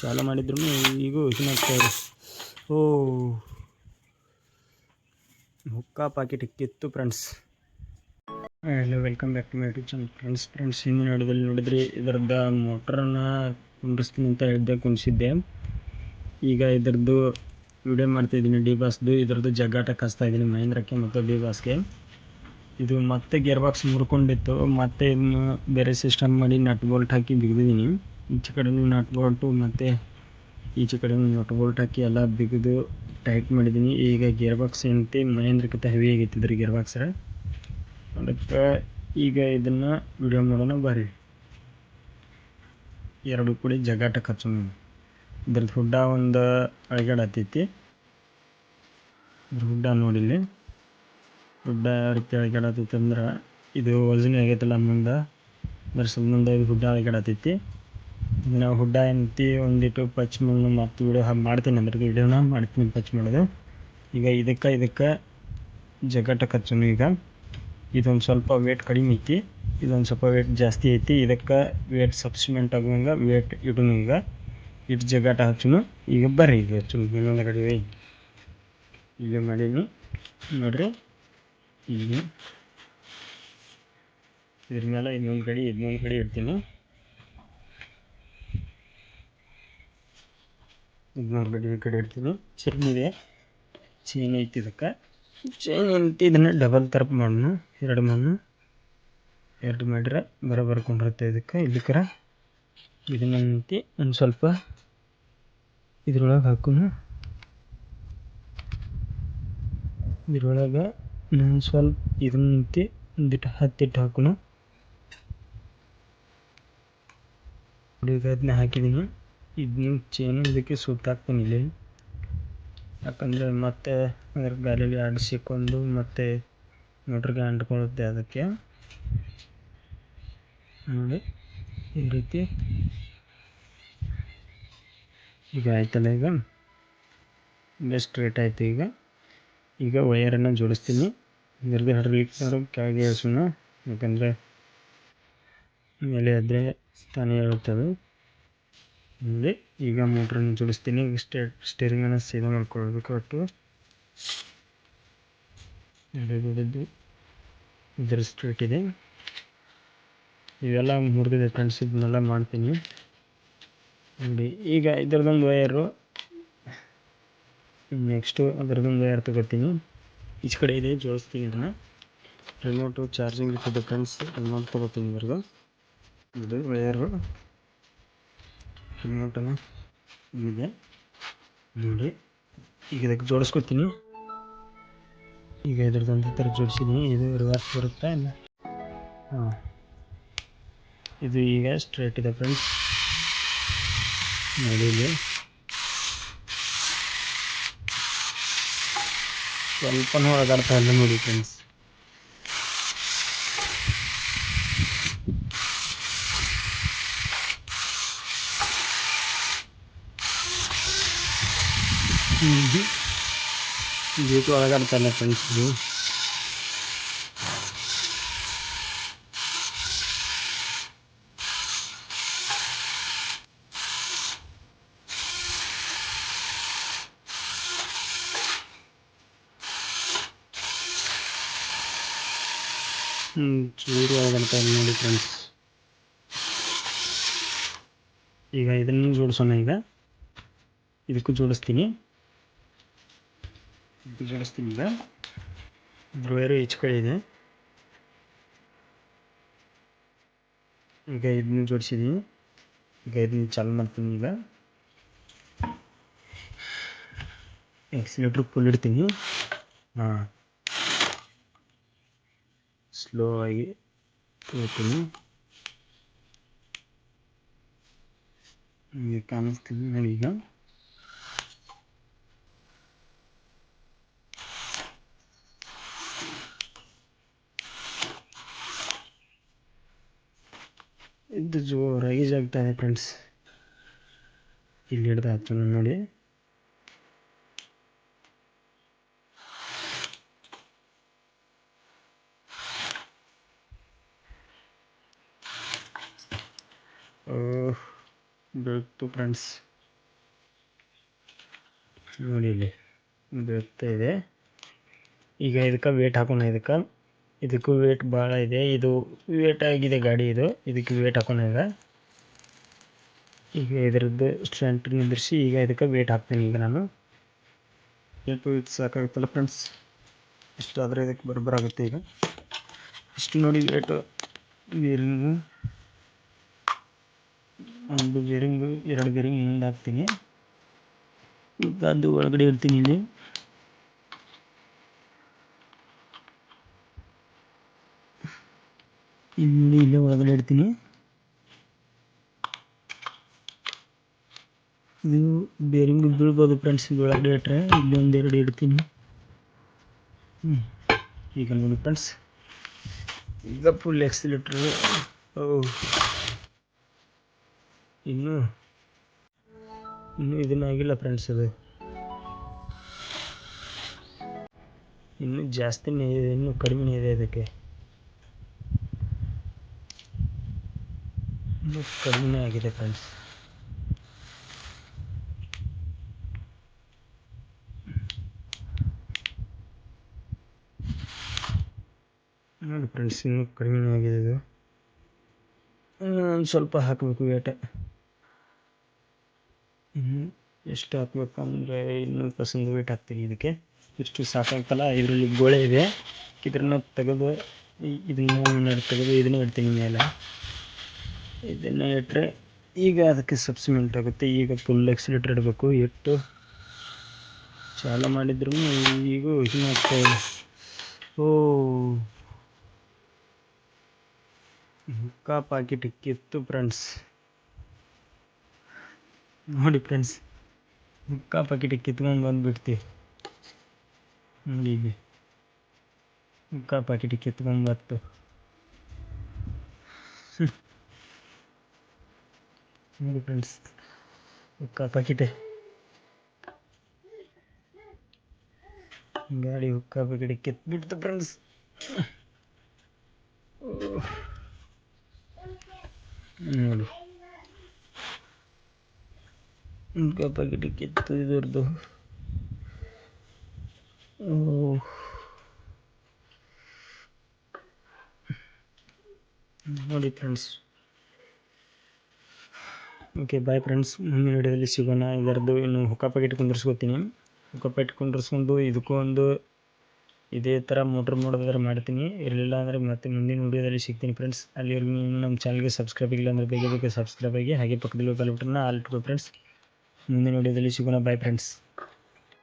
ಚಾಲು ಮಾಡಿದ್ರು, ಈಗೂ ಇದನ್ನಾಗ್ತಾಯಿದೆ ಓ ಹುಕ್ಕಾ pocket ಇಕ್ಕಿತ್ತು friends. Hello welcome back to my YouTube channel friends friends ಹಿಂದಿನ ವಿಡಿಯೋದಲ್ಲಿ ನೋಡಿದ್ರಿ ಇದರದ್ದು ಮೋಟ್ರನ್ನು ಕುಂಡಿಸ್ತೀನಿ ಅಂತ ಹೇಳಿದ್ದೆ ಕುಣಿಸಿದ್ದೆ ಈಗ ಇದರದ್ದು ವಿಡಿಯೋ ಮಾಡ್ತಾಯಿದ್ದೀನಿ ಡಿ ಬಾಸ್ದು ಇದರದ್ದು ಜಗ್ಗಾಟ ಕಸ್ತಾ ಇದ್ದೀನಿ, ಮಹೇಂದ್ರಕ್ಕೆ ಮತ್ತು ಡಿ ಬಾಸ್ಗೆ ಇದು ಮತ್ತೆ ಗೇರ್ ಬಾಕ್ಸ್ ಮುರ್ಕೊಂಡಿತ್ತು, ಮತ್ತೆ ಇದನ್ನು ಬೇರೆ ಸಿಸ್ಟಮ್ ಮಾಡಿ ನಟ್ ಬೋಲ್ಟ್ ಹಾಕಿ ಬಿಗಿದಿದ್ದೀನಿ. ಈಚೆ ಕಡೆನೂ ನಟ್ ಬೋಲ್ಟು ಮತ್ತು ಈಚೆ ಕಡೆನೂ ನಟ್ ಬೋಲ್ಟ್ ಹಾಕಿ ಎಲ್ಲ ಬಿಗಿದು ಟೈಟ್ ಮಾಡಿದ್ದೀನಿ. ಈಗ ಗೇರ್ ಬಾಕ್ಸ್ ಏನಂತೆ, ಮಹೇಂದ್ರಕ್ಕಿಂತ ಹೆವಿ ಇದ್ರ ಗೇರ್ ಬಾಕ್ಸ್ ಅದಕ್ಕೆ ಈಗ ಇದನ್ನು ವಿಡಿಯೋ ಮಾಡೋಣ ಬರ್ರಿ. ಎರಡು ಕೂಡಿ ಜಗಾಟ ಹಚ್ಚೋಣ ಇದ್ರದ್ದು ಹುಡ್ಡ ಒಂದು ಅಳಗಾಡತ್ತೈತಿ ಇದ್ರ ಹುಡ್ಡ ನೋಡಿಲ್ಲಿ ಹುಡ್ಡ ರೀತಿ ಅಳಗಾಡತ್ತೈತಿ ಅಂದ್ರೆ ಇದು ವಜನ್ ಆಗೈತಲ್ಲ ಮುಂದೆ. ಅದ್ರ ಸಂಬಂಧ ಇದು ಹುಡ್ಡ ಅಳಗಾಡತ್ತೈತಿ ನಾವು ಹುಡ್ಡ ಏನಂತಿ ಒಂದಿಟ್ಟು ಪಚ್ ಮತ್ತು ವಿಡಿಯೋ ಮಾಡ್ತೀನಿ ಅಂದ್ರೆ ಇಡೋಣ ಮಾಡ್ತೀನಿ ಪಚ್ ಮಾಡೋದು ಈಗ ಇದಕ್ಕೆ ಇದಕ್ಕೆ ಜಗಟ ಹಚ್ಚೋಣ ಈಗ. ಇದೊಂದು ಸ್ವಲ್ಪ ವೇಟ್ ಕಡಿಮೆ ಐತಿ. ಇದೊಂದು ಸ್ವಲ್ಪ ವೇಟ್ ಜಾಸ್ತಿ ಐತಿ. ಇದಕ್ಕೆ ವೇಟ್ ಸಬ್ಸಿಮೆಂಟ್ ಆಗುವಂಗೆ ವೇಟ್ ಇಡೋಣ ಈಗ. ಇಟ್ಟು ಜಗಾಟ ಹಚ್ಚೋಣ ಈಗ ಬರ್ರಿ ಈಗ ಹಚ್ಚು ಇನ್ನೊಂದು ಕಡೆ ಈಗ ಮಾಡೀನಿ. ನೋಡ್ರಿ. ಈಗ. ಇದ್ರ ಮೇಲೆ ಇನ್ನೊಂದು ಕಡೆ ಇನ್ನೊಂದು ಕಡೆ ಇಡ್ತೀನಿ. ಇನ್ನೊಂದು ಕಡೆ ಈ ಕಡೆ ಇಡ್ತೀನಿ ಚೈನ್ ಇದೆ. ಚೈನ್ ಐತಿ ಇದಕ್ಕೆ. ಚೈನ್ ಐತಿ, ಇದನ್ನು ಡಬಲ್ ತರಪ್ ಮಾಡೋಣ. ಎರಡು ಮಾಡೋಣ. ಎರಡು ಮಾಡಿದ್ರೆ ಬರ ಕೊಂಡಿರುತ್ತೆ ಇದಕ್ಕೆ. ಇಲ್ಲಿಕರ ಇದನ್ನಂತಿ ಒಂದು ಸ್ವಲ್ಪ ಇದ್ರೊಳಗೆ ಹಾಕೋಣ. ಇದ್ರೊಳಗೆ ನಾನು ಸ್ವಲ್ಪ ಇದನ್ನಂತಿ ಒಂದಿಟ್ಟು ಹತ್ತಿಟ್ಟು ಹಾಕೋಣ. ಹುಡುಗ ಅದನ್ನ ಹಾಕಿದ್ದೀನಿ. ಇದನ್ನ ಚೈನು ಇದಕ್ಕೆ ಸುತ್ತಾಕ್ತೀನಿ ಯಾಕಂದರೆ ಮತ್ತೆ ಅದ್ರ ಗಾಲಿಗೆ ಆಡಿಸಿಕೊಂಡು ಮತ್ತೆ ಮೋಟ್ರಿಗೆ ಅಂಟ್ಕೊಳ್ಳುತ್ತೆ ಅದಕ್ಕೆ. ನೋಡಿ, ಈ ರೀತಿ. ಈಗ ಆಯ್ತಲ್ಲ ಈಗ? ಬೆಸ್ಟ್ ಸ್ಟ್ರೇಟ್ ಆಯಿತು ಈಗ. ಈಗ ವಯರನ್ನು ಜೋಡಿಸ್ತೀನಿ. ಇದರದ್ದು ಹಡಲಿಕ್ಕೆ ಕೆಳಗೆ ಇಳಿಸೋಣ ಯಾಕಂದರೆ ಮೇಲೆ ಆದರೆ ತಾನೇ ಹೇಳುತ್ತದೆ ನೋಡಿ ಈಗ ಮೋಟ್ರನ್ನು ಜೋಡಿಸ್ತೀನಿ ಸ್ಟೇ ಸ್ಟೇರಿಂಗನ್ನು ಸೀದಾ ಮಾಡ್ಕೊಳ್ಬೇಕು ಒಟ್ಟು ಹಿಡಿದು ಇದರ ಸ್ಟ್ರೇಟ್ ಇದೆ. ಇವೆಲ್ಲ ಮುರಿದಿದೆ ಫ್ರೆಂಡ್ಸ್ ಇದನ್ನೆಲ್ಲ ಮಾಡ್ತೀನಿ. ನೋಡಿ, ಈಗ ಇದರದೊಂದು ವಯರು ನೆಕ್ಸ್ಟು ಅದರದೊಂದು ವಯರ್ ತಗೋತೀನಿ. ಈಚೆ ಕಡೆ ಇದೆ, ಜೋಡಿಸ್ತೀನಿ ಇದನ್ನು. ರಿಮೋಟು ಚಾರ್ಜಿಂಗ್ ಇರ್ತದೆ ಫ್ರೆಂಡ್ಸ್ ರಿಮೋಟ್ ತಗೋತೀನಿ ಇವ್ರದ್ದು ಇದು ವಯರು ರಿಮೋಟನ್ನು ಇದೆ ನೋಡಿ. ಈಗ ಇದಕ್ಕೆ ಜೋಡಿಸ್ಕೊತೀನಿ. ಈಗ ಇದ್ರದ್ದು ಥರ ಜೋಡಿಸಿದ್ದೀನಿ. ಇದು ರಿವರ್ಸ್ ಬರುತ್ತಾ. ಇಲ್ಲ. ಹಾಂ. ಇದು ಈಗ ಸ್ಟ್ರೇಟ್ ಇದೆ ಫ್ರೆಂಡ್ಸ್ ನೋಡಿ ಇಲ್ಲಿ. ಸ್ವಲ್ಪನೂ ಒಳಗಾಡ್ತಾ ಇಲ್ಲ ನೋಡಿ ಫ್ರೆಂಡ್ಸ್ ಇದು ಇದು ಒಳಗಾಡ್ತಾ ಇಲ್ಲ ಫ್ರೆಂಡ್ಸ್ ಇದು ಚೂರು ಒಳಗಾಡ್ತಾ ಇಲ್ಲ ನೋಡಿ ಫ್ರೆಂಡ್ಸ್ ಈಗ ಇದನ್ನು ಜೋಡಿಸೋಣ ಈಗ ಇದಕ್ಕೂ ಜೋಡಿಸ್ತೀನಿ ಇದಕ್ಕೂ ಜೋಡಿಸ್ತೀನಿ ಹೆಚ್ಕೊಳ್ಳಿದೆ ಈಗ ಇದನ್ನು ಜೋಡಿಸಿದ್ದೀನಿ ಈಗ ಇದನ್ನ ಚಾಲು ಮಾಡ್ತೀನಿ ಈಗ. ಎಕ್ಸಿಲೇಟ್ರ್ ಫುಲ್ ಇಡ್ತೀನಿ. ಹಾಂ. ಸ್ಲೋ ಆಗಿ ಇಡ್ತೀನಿ. ಕಾಣಿಸ್ತೀನಿ ನೋಡಿ ಇದು ರೈಸ್ ಆಗ್ತಾ ಇದೆ ಫ್ರೆಂಡ್ಸ್ ಇಲ್ಲಿ ಹಿಡ್ದು ಹಚ್ಚೋಣ ನೋಡಿ. ಬೆಳಗ್ತು ಫ್ರೆಂಡ್ಸ್ ನೋಡಿ ಇಲ್ಲಿ ಬೀಳ್ತಾ ಇದೆ. ಈಗ ಇದಕ್ಕೆ ವೇಟ್ ಹಾಕೋಣ ಇದಕ್ಕೆ. ಇದಕ್ಕೂ ವೇಟ್ ಭಾಳ ಇದೆ. ಇದು ವೇಟ್ ಆಗಿದೆ ಗಾಡಿ ಇದು. ಇದಕ್ಕೆ ವೇಟ್ ಹಾಕೊಂಡಿದೆ. ಈಗ ಇದರದ್ದು ಸ್ಟ್ರೆಂಟ್ ನಿಂದಿರಿಸಿ ಈಗ ಇದಕ್ಕೆ ವೇಟ್ ಹಾಕ್ತೀನಿ ಈಗ ನಾನು. ಏಟು ಇದು ಸಾಕಾಗುತ್ತಲ್ಲ ಫ್ರೆಂಡ್ಸ್ ಆದರೆ ಇದಕ್ಕೆ ಬರೋಬ್ಬರಾಗುತ್ತೆ ಈಗ. ಇಷ್ಟು ನೋಡಿ ವೇಟು ಬೇರಿಂಗು ಒಂದು ಬೇರಿಂಗು ಎರಡು ಬೇರಿಂಗ್ ಹಿಂದೆ ಹಾಕ್ತೀನಿ. ಅದು ಒಳಗಡೆ ಇರ್ತೀನಿ ಇಲ್ಲಿ. ಇಲ್ಲಿ, ಇಲ್ಲೇ ಒಳಗಡೆ ಇಡ್ತೀನಿ. ಇದು ಬೇರಿಂಗ್ ಬೀಳ್ಬೋದು ಫ್ರೆಂಡ್ಸ್ ಒಳಗಡೆ ಇಟ್ಟರೆ ಇಲ್ಲಿ ಒಂದೆರಡು ಇಡ್ತೀನಿ. ಹ್ಞೂ ಈಗ ನೋಡಿ ಫ್ರೆಂಡ್ಸ್ ಈಗ ಫುಲ್ ಎಕ್ಸಿಲೇಟ್ರ್ ಇನ್ನು, ಇನ್ನೂ ಇದನ್ನಾಗಿಲ್ಲ ಫ್ರೆಂಡ್ಸ್ ಅದು ಇನ್ನೂ ಜಾಸ್ತಿನೇ ಇದೆ, ಇನ್ನೂ ಕಡಿಮೆನೇ ಇದೆ ಅದಕ್ಕೆ ಇನ್ನೂ ಕಡಿಮೆ ಆಗಿದೆ ಫ್ರೆಂಡ್ಸ್ ನೋಡಿ ಫ್ರೆಂಡ್ಸ್ ಇನ್ನೂ ಕಡಿಮೆ ಆಗಿದೆ ಇದು. ಒಂದು ಸ್ವಲ್ಪ ಹಾಕಬೇಕು ವೇಟ್ ಇನ್ನು ಎಷ್ಟು ಹಾಕ್ಬೇಕಂದ್ರೆ ಇನ್ನೂರು ಪರ್ಸೆಂಟ್ ವೇಟ್ ಹಾಕ್ತೀನಿ ಇದಕ್ಕೆ. ಇಷ್ಟು ಸಾಕಾಗ್ತಲ್ಲ, ಇದರಲ್ಲಿ ಗೋಳೆ ಇದೆ. ಇದನ್ನು ತೆಗೆದು ಇದನ್ನ ತೆಗೆದು, ಇದನ್ನ ಇಡ್ತೀನಿ ಮೇಲೆ. ಇದನ್ನು ಇಟ್ಟರೆ ಈಗ ಅದಕ್ಕೆ ಸಬ್ಸಿಮೆಂಟ್ ಆಗುತ್ತೆ. ಈಗ ಫುಲ್ ಎಕ್ಸಿಲೇಟರ್ ಇಡಬೇಕು. ಇಟ್ಟು ಚಾಲು ಮಾಡಿದ್ರು ಈಗ ಆಗ್ತಾ ಇದೆ ಓ. ಹುಕ್ಕಾ ಪಾಕಿಟ್ ಕಿತ್ತು ಫ್ರೆಂಡ್ಸ್ ನೋಡಿ ಫ್ರೆಂಡ್ಸ್ ಮುಕ್ಕಾ ಪಾಕಿಟ್ ಕಿತ್ಕೊಂಡು ಬಂದುಬಿಡ್ತೀವಿ ನೋಡಿ ಮುಕ್ಕಾ ಪಾಕಿಟ್ ಕಿತ್ಕೊಂಡು ಬತ್ತು ನೋಡಿ ಫ್ರೆಂಡ್ಸ್ ಹುಕ್ಕಾ ಪಾಕಿಟೆ ಗಾಡಿ ಹುಕ್ಕಾ ಕಿತ್ ಕಿತ್ಬಿಡ್ತು ಫ್ರೆಂಡ್ಸ್ ನೋಡಿ. ಹುಕ್ಕಾ ಪಾಕಿಟ್ ಕಿತ್ತು, ಇದ್ರದ್ದು. ಓ. ನೋಡಿ ಫ್ರೆಂಡ್ಸ್ ಓಕೆ ಬಾಯ್ ಫ್ರೆಂಡ್ಸ್ ಮುಂದಿನ ವಿಡಿಯೋದಲ್ಲಿ ಸಿಗೋಣ. ಇದರದ್ದು ಇನ್ನು ಹುಕ್ಕ ಪ್ಯಾಕೆಟ್ ಕುಂದಿರ್ಸ್ಕೊತೀನಿ ಹುಕ್ಕ ಪ್ಯಾಕೆಟ್ ಕುಂದಿರ್ಸ್ಕೊಂಡು ಇದಕ್ಕೂ ಒಂದು ಇದೇ ಥರ ಮೋಟ್ರ್ ಮಾಡೋದಾದ್ರೆ ಮಾಡ್ತೀನಿ. ಇರಲಿಲ್ಲ ಅಂದರೆ ಮತ್ತೆ ಮುಂದಿನ ವಿಡಿಯೋದಲ್ಲಿ ಸಿಗ್ತೀನಿ ಫ್ರೆಂಡ್ಸ್ ಅಲ್ಲಿವರೆಗೂ ನೀವು ನಮ್ಮ ಚಾನಲ್ಗೆ ಸಬ್ಸ್ಕ್ರೈಬ್ ಇಲ್ಲ ಅಂದರೆ ಬೇಗ ಬೇಗ ಸಬ್ಸ್ಕ್ರೈಬ್ ಆಗಿ ಹಾಗೆ ಪಕ್ಕದಲ್ಲಿ ಬೆಲ್ ಬಟನ್ನ ಆಲ್ ಫ್ರೆಂಡ್ಸ್ ಮುಂದಿನ ವಿಡಿಯೋದಲ್ಲಿ ಸಿಗೋಣ. Bye friends